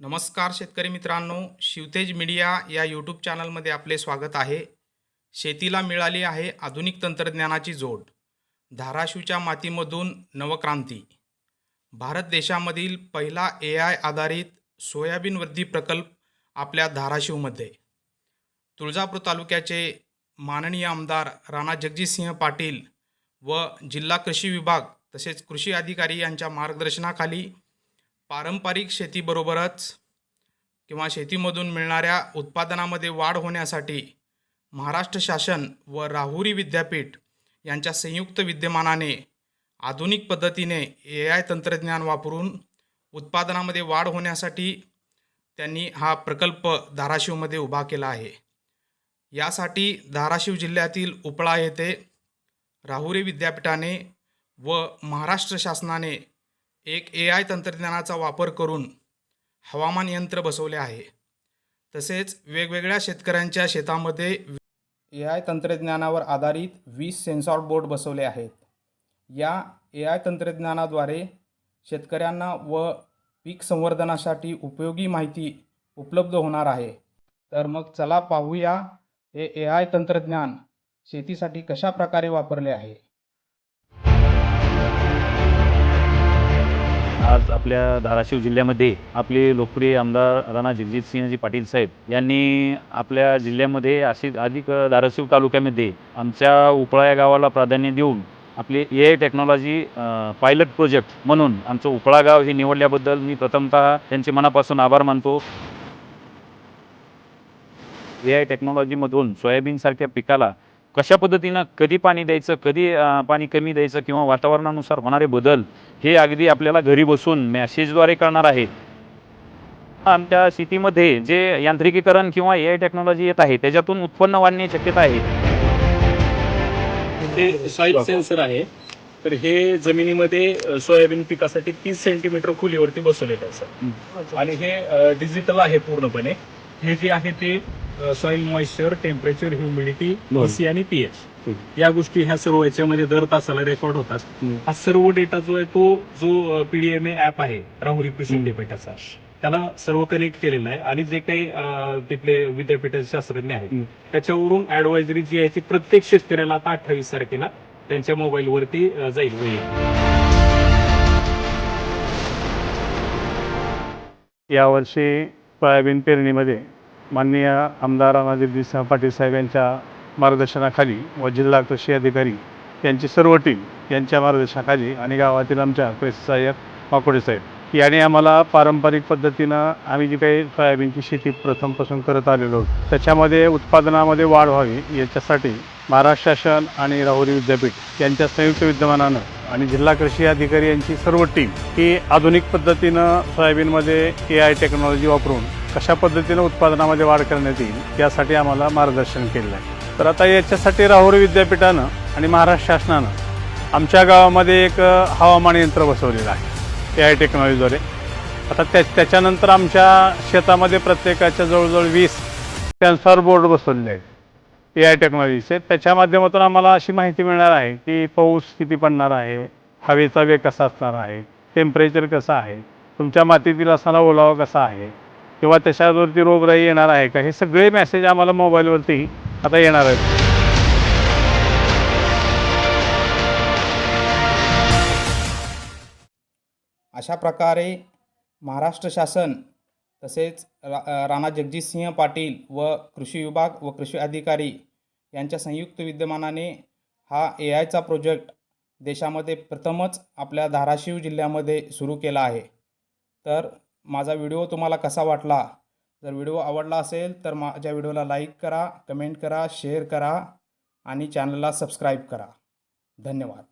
नमस्कार शेतकरी मित्रांनो शिवतेज मीडिया या यूट्यूब चॅनलमध्ये आपले स्वागत आहे. शेतीला मिळाली आहे आधुनिक तंत्रज्ञानाची जोड धाराशिवच्या मातीमधून नवक्रांती. भारत देशामधील पहिला ए आय आधारित सोयाबीन वृद्धी प्रकल्प आपल्या धाराशिवमध्ये. तुळजापूर तालुक्याचे माननीय आमदार राणा जगजितसिंह पाटील व जिल्हा कृषी विभाग तसेच कृषी अधिकारी यांच्या मार्गदर्शनाखाली पारंपरिक शेतीबरोबरच किंवा शेतीमधून मिळणाऱ्या उत्पादनामध्ये वाढ होण्यासाठी महाराष्ट्र शासन व राहुरी विद्यापीठ यांच्या संयुक्त विद्यमानाने आधुनिक पद्धतीने ए आय तंत्रज्ञान वापरून उत्पादनामध्ये वाढ होण्यासाठी त्यांनी हा प्रकल्प धाराशिवमध्ये उभा केला आहे. यासाठी धाराशिव जिल्ह्यातील उपळा येथे राहुरी विद्यापीठाने व महाराष्ट्र शासनाने एक ए आय तंत्रज्ञानाचा वापर करून हवामान यंत्र बसवले आहे. तसेच वेगवेगळ्या शेतकऱ्यांच्या शेतामध्ये ए आय तंत्रज्ञानावर आधारित वीस सेन्सॉर बोर्ड बसवले आहेत. या ए आय तंत्रज्ञानाद्वारे शेतकऱ्यांना व पीक संवर्धनासाठी उपयोगी माहिती उपलब्ध होणार आहे. तर मग चला पाहूया हे ए आय तंत्रज्ञान शेतीसाठी कशा प्रकारे वापरले आहे. आज आपल्या धाराशिव जिल्ह्यामध्ये आपले लोकप्रिय आमदार राणा जगजितसिंहजी पाटील साहेब यांनी आपल्या जिल्ह्यामध्ये अशी अधिक धाराशिव तालुक्यामध्ये आमच्या उपळा या गावाला प्राधान्य देऊन आपली A I technology pilot project म्हणून आमचं उपळा गाव हे निवडल्याबद्दल मी प्रथमतः त्यांचे मनापासून आभार मानतो. ए आय टेक्नॉलॉजीमधून सोयाबीनसारख्या पिकाला कशा पद्धतीनं कधी पाणी द्यायचं कधी पाणी कमी द्यायचं किंवा वातावरणानुसार होणारे बदल हे अगदी आपल्याला घरी बसून मॅसेजद्वारे कळणार आहे. आमच्या शेतीमध्ये जे यांत्रिकीकरण किंवा ए आय टेक्नॉलॉजी येत आहे त्याच्यातून उत्पन्न वाढण्याची शक्यता आहे. हे सॉइल सेन्सर आहे. तर हे जमिनीमध्ये सोयाबीन पिकासाठी तीस सेंटीमीटर खोलीवरती बसवलेलं आहे सर. आणि हे डिजिटल आहे पूर्णपणे. हे जे आहे ते सॉइल मॉइश्चर टेम्परेचर ह्युमिडिटी बरं. सी आणि पीएच या गोष्टी ह्या सर्व याच्यामध्ये दर तासाला रेकॉर्ड होतात. हा. सर्व डेटा जो आहे तो जो पीडीएमए ऍप आहे राहुरी कृषी विद्यापीठाचा त्याला सर्व कनेक्ट केलेलं आहे. आणि जे काही तिथले विद्यापीठाचे शास्त्रज्ञ आहेत त्याच्यावरून ऍडवायझरी जी आहे ती प्रत्येक शेतकऱ्याला आता अठ्ठावीस तारखेला त्यांच्या मोबाईलवरती जाईल. यावर्षी सोयाबीन पेरणीमध्ये माननीय आमदार राणाजगदीशसिंह पाटील साहेब यांच्या मार्गदर्शनाखाली व जिल्हा कृषी अधिकारी यांची सर्व टीम यांच्या मार्गदर्शनाखाली आणि गावातील आमच्या कृषी सहाय्यक माकोडे साहेब याने आम्हाला पारंपरिक पद्धतीनं आम्ही जी काही सोयाबीनची शेती प्रथमपासून करत आलेलो आहोत त्याच्यामध्ये उत्पादनामध्ये वाढ व्हावी याच्यासाठी महाराष्ट्र शासन आणि राहुरी विद्यापीठ यांच्या संयुक्त विद्यमानानं आणि जिल्हा कृषी अधिकारी यांची सर्व टीम ही आधुनिक पद्धतीनं सोयाबीनमध्ये ए आय टेक्नॉलॉजी वापरून कशा पद्धतीनं उत्पादनामध्ये वाढ करण्यात येईल यासाठी आम्हाला मार्गदर्शन केलेलं आहे. तर आता याच्यासाठी राहुरी विद्यापीठानं आणि महाराष्ट्र शासनानं आमच्या गावामध्ये एक हवामान यंत्र बसवलेलं आहे ए आय टेक्नॉलॉजीद्वारे आता त्या त्याच्यानंतर आमच्या शेतामध्ये प्रत्येकाच्या जवळजवळ वीस सेन्सॉर बोर्ड बसवलेले आहेत. ए आय टेक्नॉलॉजीचे त्याच्या माध्यमातून आम्हाला अशी माहिती मिळणार आहे की पाऊस किती पडणार आहे हवेचा वेग कसा असणार आहे टेम्परेचर कसं आहे तुमच्या मातीतील असणारा ओलावा कसा आहे किंवा त्याच्यावरती रोगराई येणार आहे का हे सगळे मेसेज आम्हाला मोबाईलवरती आता येणार आहेत. अशा प्रकारे महाराष्ट्र शासन तसेच रा राणा जगजितसिंह पाटील व कृषी विभाग व कृषी अधिकारी यांच्या संयुक्त विद्यमानाने हा ए आयचा प्रोजेक्ट देशामध्ये प्रथमच आपल्या धाराशिव जिल्ह्यामध्ये सुरू केला आहे. तर माझा व्हिडिओ तुम्हाला कसा वाटला? जर व्हिडिओ आवडला असेल तर माझ्या व्हिडिओला लाईक करा कमेंट करा शेअर करा आणि चॅनलला सबस्क्राईब करा. धन्यवाद.